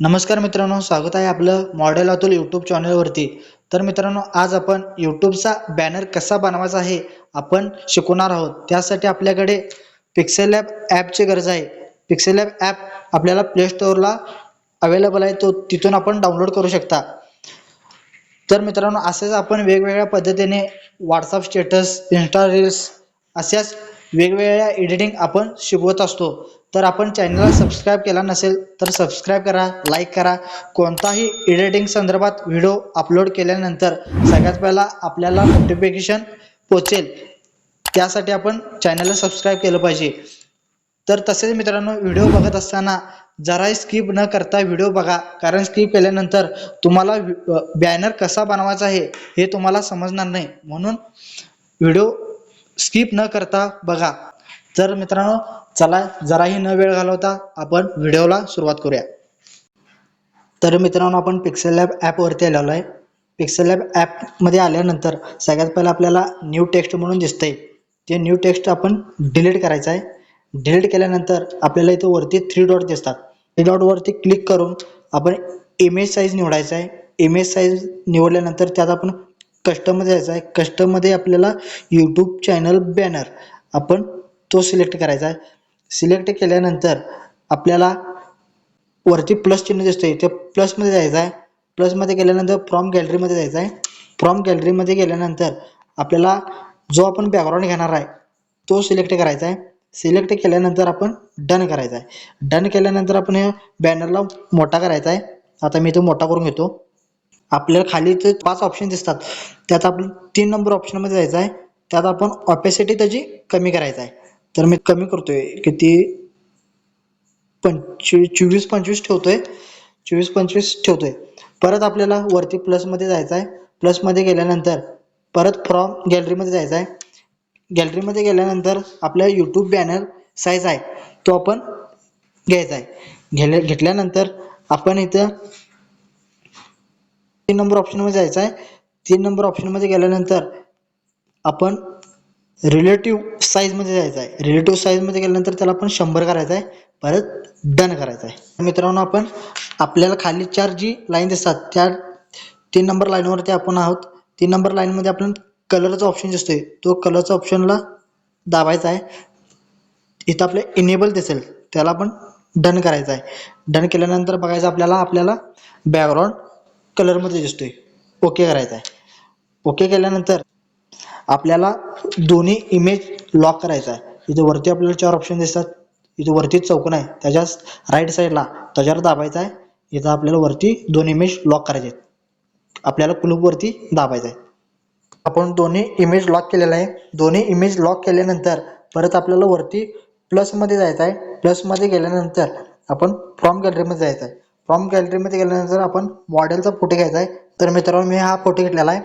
नमस्कार मित्रांनो स्वागत आहे आपलं मॉडेल अतुल यूट्यूब चॅनलवरती तर मित्रांनो आज आपण यूट्यूबचा बॅनर कसा बनवायचा आहे आपण शिकवणार आहोत. त्यासाठी आपल्याकडे पिक्सेल ॲप ॲपची गरज आहे. पिक्सेल ॲप ॲप आपल्याला प्ले स्टोअरला अवेलेबल आहे. तो तिथून आपण डाउनलोड करू शकता. तर मित्रांनो असेच आपण वेगवेगळ्या पद्धतीने व्हॉट्सअप स्टेटस इन्स्टा रील्स अशाच वेगवेगळ्या एडिटिंग आपण शिकवत असतो. तर आपण चॅनलला सबस्क्राईब केला नसेल तर सबस्क्राईब करा लाईक करा. कोणताही एडिटिंग संदर्भात व्हिडिओ अपलोड केल्यानंतर सगळ्यात पहिला आपल्याला नोटिफिकेशन पोचेल. त्यासाठी आपण चॅनलला सबस्क्राईब केलं पाहिजे. तर तसेच मित्रांनो व्हिडिओ बघत असताना जराही स्किप न करता व्हिडिओ बघा. कारण स्किप केल्यानंतर तुम्हाला बॅनर कसा बनवायचा आहे हे तुम्हाला समजणार नाही. म्हणून व्हिडिओ स्किप न करता बघा. तर मित्रांनो चला जराही न वेळ घालवता आपण व्हिडिओला सुरुवात करूया. तर मित्रांनो आपण पिक्सेल लॅब ॲपवरती आलेलो आहे. पिक्सेल लॅब ॲपमध्ये आल्यानंतर सगळ्यात पहिलं आपल्याला न्यू टेक्स्ट म्हणून दिसतंय. ते न्यू टेक्स्ट आपण डिलीट करायचं आहे. डिलीट केल्यानंतर आपल्याला इथं वरती थ्री डॉट दिसतात. थ्री डॉटवरती क्लिक करून आपण इमेज साईज निवडायचा आहे. इमेज साईज निवडल्यानंतर त्यात आपण कस्टममध्ये जायचं आहे. कस्टममध्ये आपल्याला यूट्यूब चॅनल बॅनर आपण तो सिलेक्ट करायचा आहे. सिलेक्ट केल्यानंतर आपल्याला वरती प्लस चिन्ह दिसतंय. ते प्लसमध्ये जायचं आहे. प्लसमध्ये गेल्यानंतर फ्रॉम गॅलरीमध्ये जायचं आहे. फ्रॉम गॅलरीमध्ये गेल्यानंतर आपल्याला जो आपण बॅकग्राऊंड घेणार आहे तो सिलेक्ट करायचा आहे. सिलेक्ट केल्यानंतर आपण डन करायचा आहे. डन केल्यानंतर आपण हे बॅनरला मोठा करायचा आहे. आता मी तो मोठा करून घेतो. आपल्याला खाली ते पाच ऑप्शन दिसतात. त्यात आपण तीन नंबर ऑप्शनमध्ये जायचं आहे. त्यात आपण ऑपेसिटी त्याची कमी करायचं आहे. तर मी कमी करतोय. किती? पंचवीस चोवीस पंचवीस ठेवतोय. चोवीस पंचवीस ठेवतोय. परत आपल्याला वरती प्लसमध्ये जायचं आहे प्लसमध्ये गेल्यानंतर परत फ्रॉम गॅलरीमध्ये जायचं आहे गॅलरीमध्ये गेल्यानंतर आपल्या यूट्यूब बॅनर साईज आहे. तो आपण घ्यायचा आहे घेल्या घेतल्यानंतर आपण इथं तीन नंबर ऑप्शनमध्ये जायचं आहे तीन नंबर ऑप्शनमध्ये गेल्यानंतर आपण रिलेटिव्ह साईजमध्ये जायचं आहे. रिलेटिव्ह साईजमध्ये गेल्यानंतर त्याला आपण शंभर करायचं आहे. परत डन करायचं आहे. मित्रांनो आपण आपल्याला खाली चार जी लाईन दिसतात. त्या तीन नंबर लाईनवरती आपण आहोत. तीन नंबर लाईनमध्ये आपण कलरचा ऑप्शन दिसतोय. तो कलरचा ऑप्शनला दाबायचा आहे. इथं आपलं इनेबल दिसेल. त्याला आपण डन करायचं आहे. डन केल्यानंतर बघायचं आपल्याला आपल्याला बॅकग्राऊंड कलरमध्ये दिसतोय. ओके करायचं आहे. ओके केल्यानंतर आपल्याला दोन्ही इमेज लॉक करायचा आहे. इथे वरती आपल्याला चार ऑप्शन दिसतात. इथे वरती चौकोन आहे. त्याच्या राईट साईडला त्याच्यावर दाबायचा आहे. इथं आपल्याला वरती दोन इमेज लॉक करायचे आहेत. आपल्याला कुलूपवरती दाबायचं आहे. आपण दोन्ही इमेज लॉक केलेला आहे. दोन्ही इमेज लॉक केल्यानंतर परत आपल्याला वरती प्लसमध्ये जायचं आहे. प्लसमध्ये गेल्यानंतर आपण फ्रॉम गॅलरीमध्ये जायचं आहे. फ्रॉम गॅलरीमध्ये गेल्यानंतर आपण मॉडेलचा फोटो घ्यायचा आहे. तर मित्रांनो मी हा फोटो घेतलेला आहे.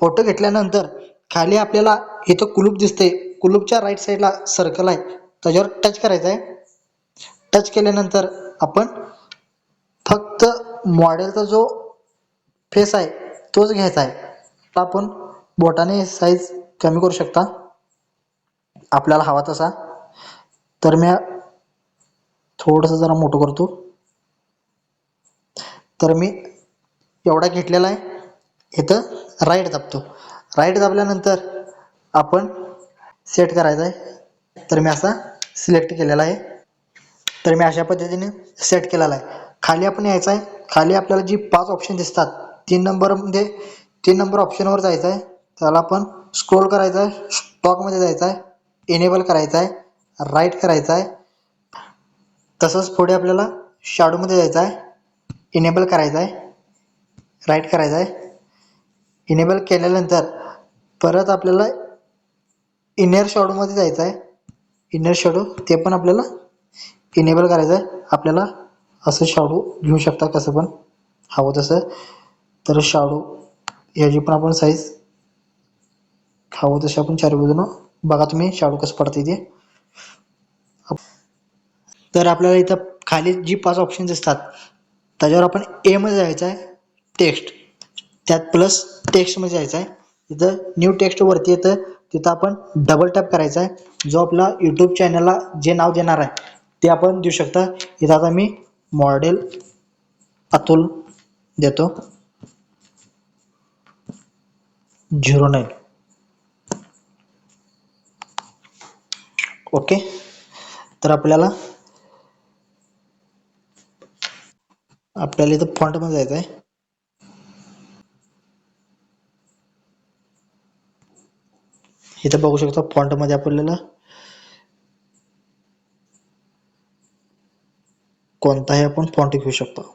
फोटो घेतल्यानंतर खाली आपल्याला इथं कुलूप दिसते कुलूपच्या राईट साईडला सर्कल आहे. त्याच्यावर टच करायचं आहे. टच केल्यानंतर आपण फक्त मॉडेलचा जो फेस आहे तोच घ्यायचा आहे. आपण बोटाने साईज कमी करू शकता. आपल्याला हवा तसा. तर मी थोडंसं जरा मोठं करतो. तर मी एवढा घेतलेला आहे. इथं राईट दाबतो. राईट दाबल्यानंतर आपण सेट करायचा आहे. तर मी असा सिलेक्ट केलेला आहे. तर मी अशा पद्धतीने सेट केलेला आहे. खाली आपण यायचं आहे. खाली आपल्याला जी पाच ऑप्शन दिसतात तीन नंबरमध्ये तीन नंबर ऑप्शनवर जायचं आहे. त्याला आपण स्क्रोल करायचं आहे. स्टॉकमध्ये जायचं आहे. इनेबल करायचं आहे. राईट करायचं आहे. तसंच पुढे आपल्याला शॅडोमध्ये जायचं आहे. इनेबल करायचं आहे. राईट करायचं आहे. इनेबल केल्यानंतर परत आपल्याला इनर शॅडोमध्ये जायचं आहे. इनर शॅडो ते पण आपल्याला इनेबल करायचं आहे. आपल्याला असं शॅडो घेऊ शकता कसं पण. हवं तसं. तर शॅडो ह्याची पण आपण साईज हवं तशी आपण चार बाजूनं बघा तुम्ही शाडो कसं पडते ते. तर आपल्याला इथं खाली जी पाच ऑप्शन दिसतात त्याच्यावर आपण एमध्ये जायचं आहे टेक्स्ट त्यात प्लस टेक्स्टमध्ये जायचं आहे. इथं न्यू टेक्स्ट वरती येतं. तिथं आपण डबल टॅप करायचा आहे. जो आपला यूट्यूब चॅनलला जे नाव देणार आहे ते आपण देऊ शकता. इथं आता मी मॉडेल अतुल देतो. झिरो नाईन ओके तर आपल्याला आपल्याला इथं फॉन्टमध्ये जायचं आहे. इथं बघू शकता फॉन्टमध्ये आपल्याला कोणताही आपण फॉन्ट घेऊ शकतो.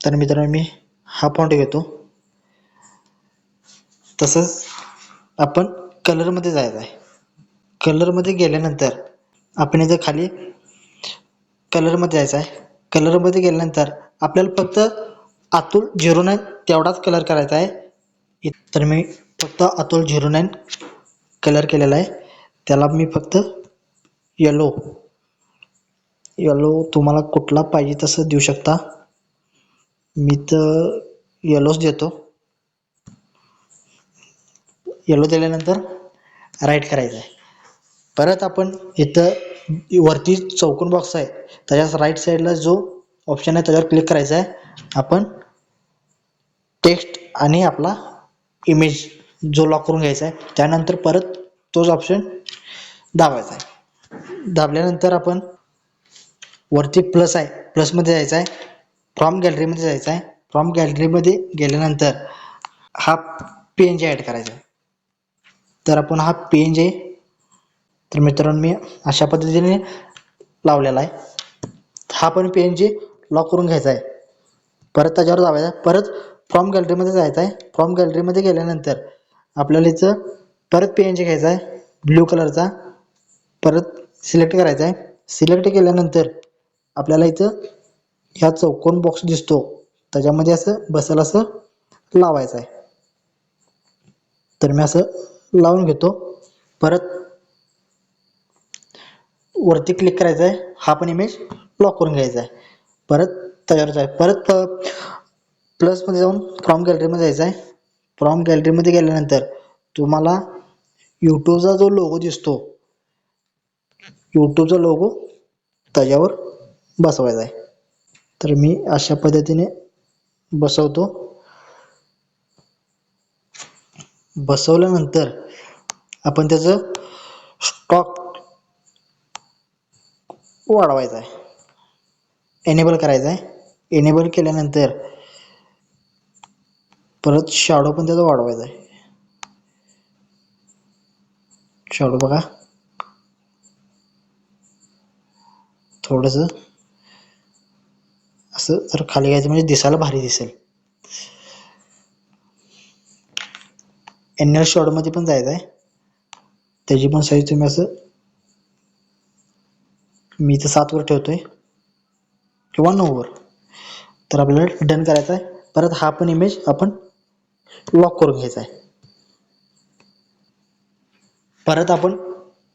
तर मित्रांनो मी हा फॉन्ट घेतो. तसंच आपण कलरमध्ये जायचं आहे. कलरमध्ये गेल्यानंतर आपण इथं खाली कलरमध्ये जायचं आहे. कलरमध्ये गेल्यानंतर आपल्याला फक्त अतुल झिरो नाईन तेवढाच कलर करायचा आहे. तर मी फक्त अतुल झिरो नाईन कलर केलेला आहे. त्याला मी फक्त येलो येलो तुम्हाला कुठला पाहिजे तसं देऊ शकता. मी तर येलोच देतो. येलो दिल्यानंतर राईट करायचं आहे. परत आपण इथं वरती चौकोन बॉक्स आहे. त्याच्याच राईट साईडला जो ऑप्शन आहे त्याच्यावर क्लिक करायचा आहे. आपण टेक्स्ट आणि आपला इमेज जो लॉक करून घ्यायचा आहे त्यानंतर परत तोच ऑप्शन दाबायचा आहे. दाबल्यानंतर आपण वरती प्लस आहे प्लसमध्ये जायचं आहे फ्रॉम गॅलरीमध्ये जायचं आहे. फ्रॉम गॅलरीमध्ये गेल्यानंतर हा पी एन जी ॲड करायचा आहे. तर आपण हा पी एन जी तर मित्रांनो मी अशा पद्धतीने लावलेला आहे. हा पण पी एन जी लॉक करून घ्यायचा आहे. परत त्याच्यावर जायचं आहे. परत फ्रॉम गॅलरीमध्ये जायचं आहे. फ्रॉम गॅलरीमध्ये गेल्यानंतर आपल्याला इथं परत पी एन जी घ्यायचा आहे ब्ल्यू कलरचा परत सिलेक्ट करायचा आहे. सिलेक्ट केल्यानंतर आपल्याला इथं ह्या चौकोन बॉक्स दिसतो. त्याच्यामध्ये असं बसायला असं लावायचं आहे. तर मी असं लावून घेतो. परत वरती क्लिक करायचं आहे. हा पण इमेज लॉक करून घ्यायचा आहे. परत तयार आहे. परत प्लसमध्ये जाऊन फ्रॉम गॅलरीमध्ये जायचं आहे. फ्रॉम गॅलरीमध्ये गेल्यानंतर तुम्हाला यूट्यूबचा जो लोगो दिसतो यूट्यूबचा लोगो त्याच्यावर बसवायचा आहे. तर मी अशा पद्धतीने बसवतो. बसवल्यानंतर आपण त्याचं स्टॉक वाढवायचा आहे. एनेबल करायचा आहे. एनेबल केल्यानंतर परत शॅडो पण त्याचा वाढवायचा आहे. शॅडो बघा. थोडस असं जर खाली घ्यायचं म्हणजे दिसायला भारी दिसेल. एन एल शॉर्टमध्ये पण जायचं आहे. त्याची पण साईज तुम्ही असं मी इथं सातवर ठेवतोय. किंवा नऊवर तर आपल्याला डन करायचं आहे. परत हा पण इमेज आपण लॉक करून घ्यायचा आहे. परत आपण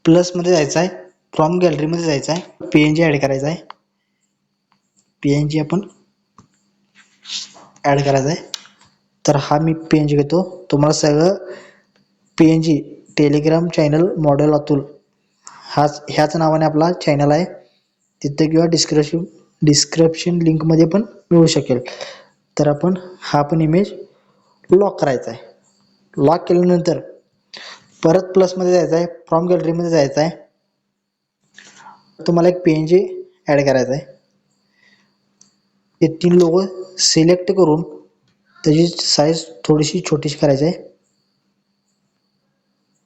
प्लसमध्ये जायचं आहे फ्रॉम गॅलरीमध्ये जायचं आहे पी एन जी ॲड करायचा आहे. पी एन जी आपण ॲड करायचा आहे. तर हा मी पी एन जी घेतो. तुम्हाला सगळं P N G Telegram channel model Atul हाच ह्याच नावाने आपला चॅनल आहे. तिथे किंवा डिस्क्रिप्शन डिस्क्रिप्शन लिंकमध्ये पण मिळू शकेल. तर आपण हा पण इमेज लॉक करायचा आहे. लॉक केल्यानंतर परत प्लसमध्ये जायचं आहे फ्रॉम गॅलरीमध्ये जायचं आहे. तुम्हाला एक पी एन जी ॲड करायचं आहे. ते तीन लोगो सिलेक्ट करून त्याची साईज थोडीशी छोटीशी करायची आहे.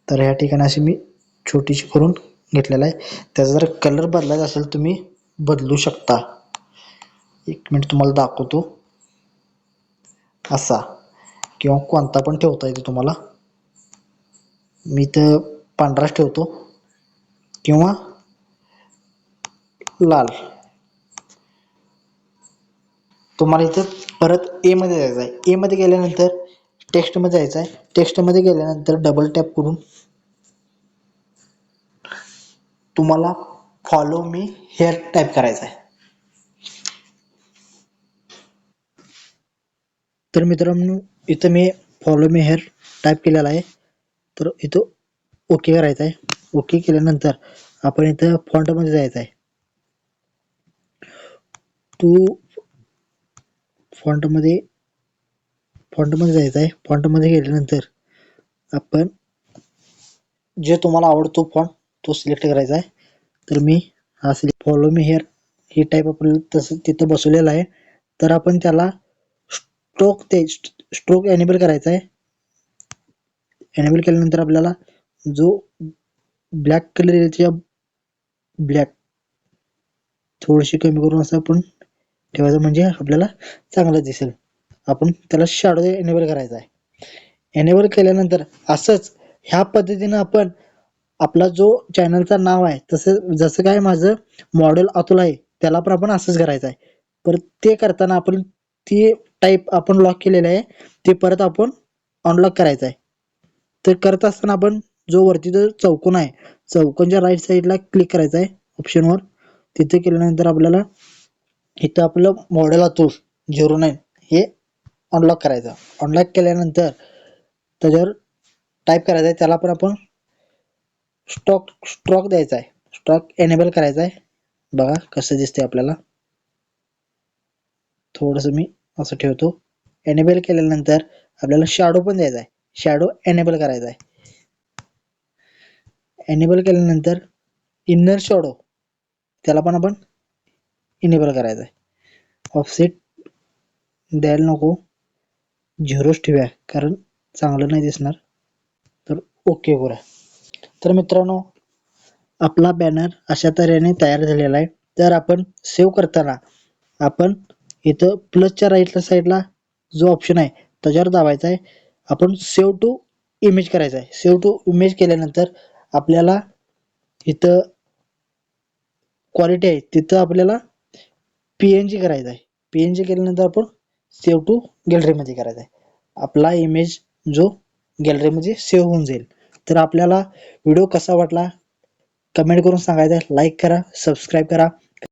तर ह्या ठिकाणी अशी मी छोटीशी करून घेतलेला आहे. त्याचा जर कलर बदलायचा असेल तुम्ही बदलू शकता. एक मिनिट तुम्हाला दाखवतो. असा. किंवा कोणता पण ठेवता येतो तुम्हाला. मी तर पांढराच ठेवतो. किंवा लाल. तुम्हाला इथं परत एमध्ये जायचं आहे एमध्ये गेल्यानंतर टेक्स्टमध्ये जायचं आहे टेक्स्टमध्ये गेल्यानंतर डबल टॅप करून तुम्हाला फॉलो मी हेअर टाईप करायचं आहे तर मित्रांनो इथं मी फॉलो मी हेअर टाईप केलेला आहे. तर इथं ओके करायचं आहे. ओके केल्यानंतर आपण इथं फॉन्टमध्ये जायचं आहे. टू फॉन्टमध्ये फॉन्टमध्ये जायचं आहे. फॉन्टमध्ये गेल्यानंतर आपण जे तुम्हाला आवडतो फॉन्ट तो सिलेक्ट करायचा आहे. तर मी हा सिलेक्ट फॉलो मी हेअर ही टाईप आपल्याला तसं तिथं बसवलेला आहे. तर आपण त्याला स्ट्रोक ते स्ट्रोक एनेबल करायचा आहे एनेबल केल्यानंतर आपल्याला जो ब्लॅक कलर येईल ब्लॅक थोडीशी कमी करून असं आपण ठेवायचं म्हणजे आपल्याला चांगलं दिसेल. आपण त्याला शॅडो एनेबल करायचा आहे एनेबल केल्यानंतर असंच ह्या पद्धतीनं आपण आपला जो चॅनलचा नाव आहे तसं जसं काय माझं मॉडेल अतुल आहे त्याला पण आपण असंच करायचं आहे परत ते करताना आपण ते टाईप आपण लॉक केलेलं आहे ते परत आपण अनलॉक करायचं आहे. तर करत असताना आपण जो वरती जो चौकोन आहे चौकोनच्या राईट साईडला क्लिक करायचं आहे ऑप्शनवर तिथे केल्यानंतर आपल्याला इथं आपलं मॉडेल आतो झिरो नाईन हे अनलॉक करायचं. अनलॉक केल्यानंतर त्याच्यावर टाईप करायचं आहे त्याला पण आपण स्टॉक स्ट्रॉक द्यायचा आहे. स्टॉक एनेबल करायचा आहे. बघा कसं दिसते आपल्याला. थोडंसं मी असं ठेवतो. एनेबल केल्यानंतर आपल्याला शॅडो पण द्यायचा आहे. शॅडो एनेबल करायचा आहे. एनेबल केल्यानंतर इन्नर शॅडो त्याला पण आपण इनेबल करायचं आहे. ऑफसेट द्यायला नको. झिरोच ठेवूया कारण चांगलं नाही दिसणार. तर ओके करा तर मित्रांनो आपला बॅनर अशा तऱ्हेने तयार झालेला आहे. तर आपण सेव्ह करताना आपण इथं प्लसच्या राईटला साईडला जो ऑप्शन आहे त्याच्यावर दाबायचा आहे. आपण सेव्ह टू इमेज करायचा आहे. सेव्ह टू इमेज केल्यानंतर आपल्याला इथं क्वालिटी आहे. तिथं आपल्याला पी एन जी करायचं आहे. पी एन जी केल्यानंतर आपण सेव्ह टू गॅलरीमध्ये करायचा आहे. आपला इमेज जो गॅलरीमध्ये सेव्ह होऊन जाईल. तर आपल्याला व्हिडिओ कसा वाटला? कमेंट करून सांगायचं आहे. लाईक करा सबस्क्राईब करा.